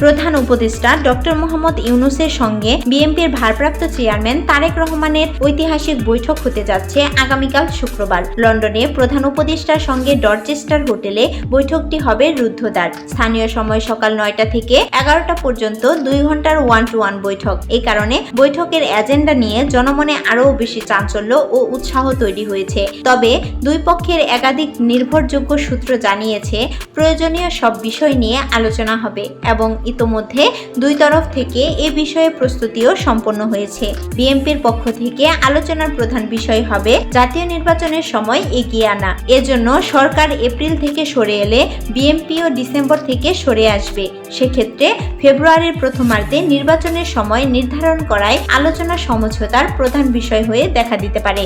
প্রধান উপদেষ্টা ডক্টর মোহাম্মদ ইউনুসের সঙ্গে বিএনপির ভারপ্রাপ্ত চেয়ারম্যান তারেক রহমানের ঐতিহাসিক বৈঠক হতে যাচ্ছে আগামীকাল শুক্রবার। লন্ডনে প্রধান উপদেষ্টার সঙ্গে ডরচেস্টার হোটেলে বৈঠকটি হবে রুদ্ধদ্বার। স্থানীয় সময় সকাল নয়টা থেকে এগারোটা পর্যন্ত দুই ঘণ্টার ওয়ান টু ওয়ান বৈঠক। এই কারণে বৈঠকের এজেন্ডা নিয়ে জনমনে আরও বেশি চাঞ্চল্য ও উৎসাহ তৈরি হয়েছে। তবে দুই পক্ষের একাধিক নির্ভরযোগ্য সূত্র জানিয়েছে, প্রয়োজনীয় সব বিষয় নিয়ে আলোচনা হবে এবং ইতোমধ্যে দুই তরফ থেকে এ বিষয়ে প্রস্তুতিও সম্পন্ন হয়েছে। বিএনপির পক্ষ থেকে আলোচনার প্রধান বিষয় হবে জাতীয় নির্বাচনের সময় এগিয়ে আনা। এজন্য সরকার এপ্রিল থেকে সরে এলে বিএনপিও ডিসেম্বর থেকে সরে আসবে। সেক্ষেত্রে ফেব্রুয়ারির প্রথমার্ধে নির্বাচনের সময় নির্ধারণ করায় আলোচনা সমঝোতার প্রধান বিষয় হয়ে দেখা দিতে পারে।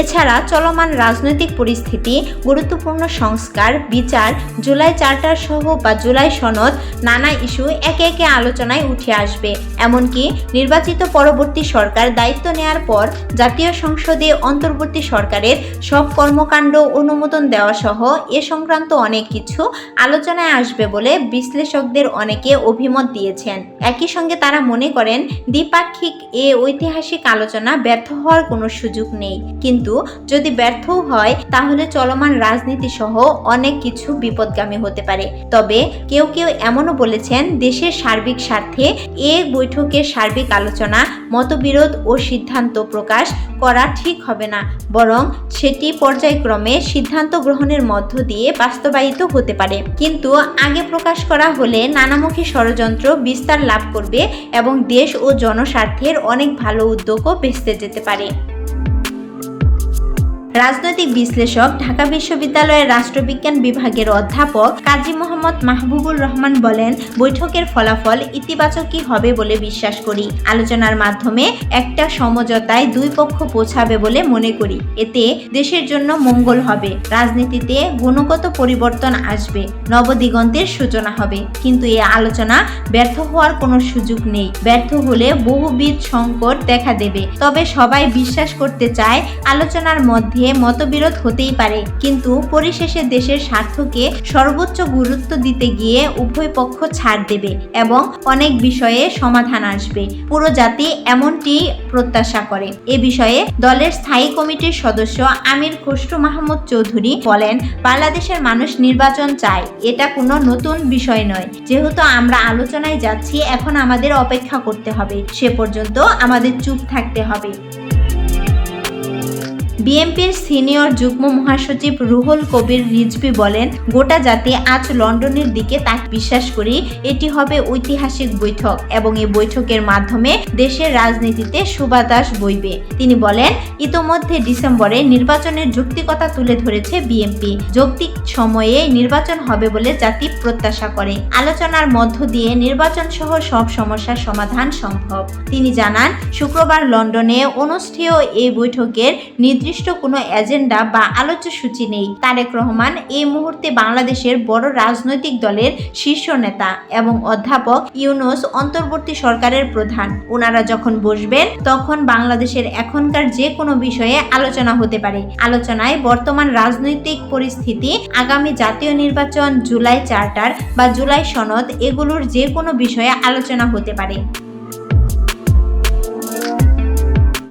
এছাড়া চলমান রাজনৈতিক পরিস্থিতি, গুরুত্বপূর্ণ সংস্কার, বিচার, জুলাই চার্টার সহ বা জুলাই সনদ, নানা ইস্যু একে একে আলোচনায় উঠে আসবে। এমনকি নির্বাচিত পরবর্তী সরকার দায়িত্ব নেয়ার পর জাতীয় সংসদে অন্তর্বর্তী সরকারের সব কর্মকাণ্ড অনুমোদন দেওয়া সহ এ সংক্রান্ত অনেক কিছু আলোচনায় আসবে বলে বিশ্লেষকদের অনেকে অভিমত দিয়েছেন। একই সঙ্গে তারা মনে করেন, দ্বিপাক্ষিক এ ঐতিহাসিক আলোচনা ব্যর্থ হওয়ার কোনো সুযোগ নেই। কিন্তু যদি ব্যর্থও হয়, তাহলে চলমান রাজনীতি সহ অনেক কিছু বিপদগামী হতে পারে। তবে কেউ কেউ এমনও বলেছেন, দেশের সার্বিক স্বার্থে এ বৈঠকের সার্বিক আলোচনা, মতবিরোধ ও সিদ্ধান্ত প্রকাশ করা ঠিক হবে না। বরং সেটি পর্যায়ক্রমে সিদ্ধান্ত গ্রহণের মধ্য দিয়ে বাস্তবায়িত হতে পারে। কিন্তু আগে প্রকাশ করা হলে নানামুখী ষড়যন্ত্র বিস্তার লাভ করবে এবং দেশ ও জনস্বার্থের অনেক ভালো উদ্যোগও ভেস্তে যেতে পারে। রাজনৈতিক বিশ্লেষক, ঢাকা বিশ্ববিদ্যালয়ের রাষ্ট্রবিজ্ঞান বিভাগের অধ্যাপক কাজী মোহাম্মদ মাহবুবুর রহমান বলেন, বৈঠকের ফলাফল ইতিবাচকই হবে বলে বিশ্বাস করি। আলোচনার মাধ্যমে একটা সমঝোতায় দুই পক্ষ পৌঁছাবে বলে মনে করি। এতে দেশের জন্য মঙ্গল হবে। রাজনীতিতে গুণগত পরিবর্তন আসবে। নবদিগন্তের সূচনা হবে। কিন্তু এই আলোচনা ব্যর্থ হওয়ার কোনো সুযোগ নেই। ব্যর্থ হলে বহুবিধ সংকট দেখা দেবে। তবে সবাই বিশ্বাস করতে চায়, আলোচনার মধ্যে মতবিরোধ হতেই পারে। কিন্তু পরিশেষে দেশের স্বার্থকে সর্বোচ্চ গুরুত্ব দিতে গিয়ে উভয় পক্ষ ছাড় দেবে এবং অনেক বিষয়ে সমাধান আসবে। পুরো জাতি এমনটি প্রত্যাশা করে। এ বিষয়ে দলের স্থায়ী কমিটির সদস্য আমির খসরু মাহমুদ চৌধুরী বলেন, বাংলাদেশের মানুষ নির্বাচন চায়। এটা কোনো নতুন বিষয় নয়। যেহেতু আমরা আলোচনায় যাচ্ছি, এখন আমাদের অপেক্ষা করতে হবে। সে পর্যন্ত আমাদের চুপ থাকতে হবে। বিএনপির সিনিয়র যুগ্ম মহাসচিব রুহুল কবির রিজভি বলেন, গোটা জাতি আজ লন্ডনের দিকে তাক বিশ্বাস করি, এটি হবে ঐতিহাসিক বৈঠক এবং এই বৈঠকের মাধ্যমে দেশের রাজনীতিতে সুবাতাস বইবে। তিনি বলেন, ইতোমধ্যে ডিসেম্বরে নির্বাচনের যৌক্তিকতা তুলে ধরেছে বিএনপি। যৌক্তিক সময়ে নির্বাচন হবে বলে জাতি প্রত্যাশা করে। আলোচনার মধ্য দিয়ে নির্বাচন সহ সব সমস্যার সমাধান সম্ভব। তিনি জানান, শুক্রবার লন্ডনে অনুষ্ঠেয় এই বৈঠকের নির্দিষ্ট কোনো এজেন্ডা বা আলোচ্য সূচি নেই। তারেক রহমান এই মুহূর্তে বাংলাদেশের বড় রাজনৈতিক দলের শীর্ষ নেতা এবং অধ্যাপক ইউনুস অন্তর্বর্তী সরকারের প্রধান। ওনারা যখন বসবেন, তখন বাংলাদেশের এখনকার যে কোনো বিষয়ে আলোচনা হতে পারে। আলোচনায় বর্তমান রাজনৈতিক পরিস্থিতি, আগামী জাতীয় নির্বাচন, জুলাই চার্টার বা জুলাই সনদ, এগুলোর যে কোনো বিষয়ে আলোচনা হতে পারে।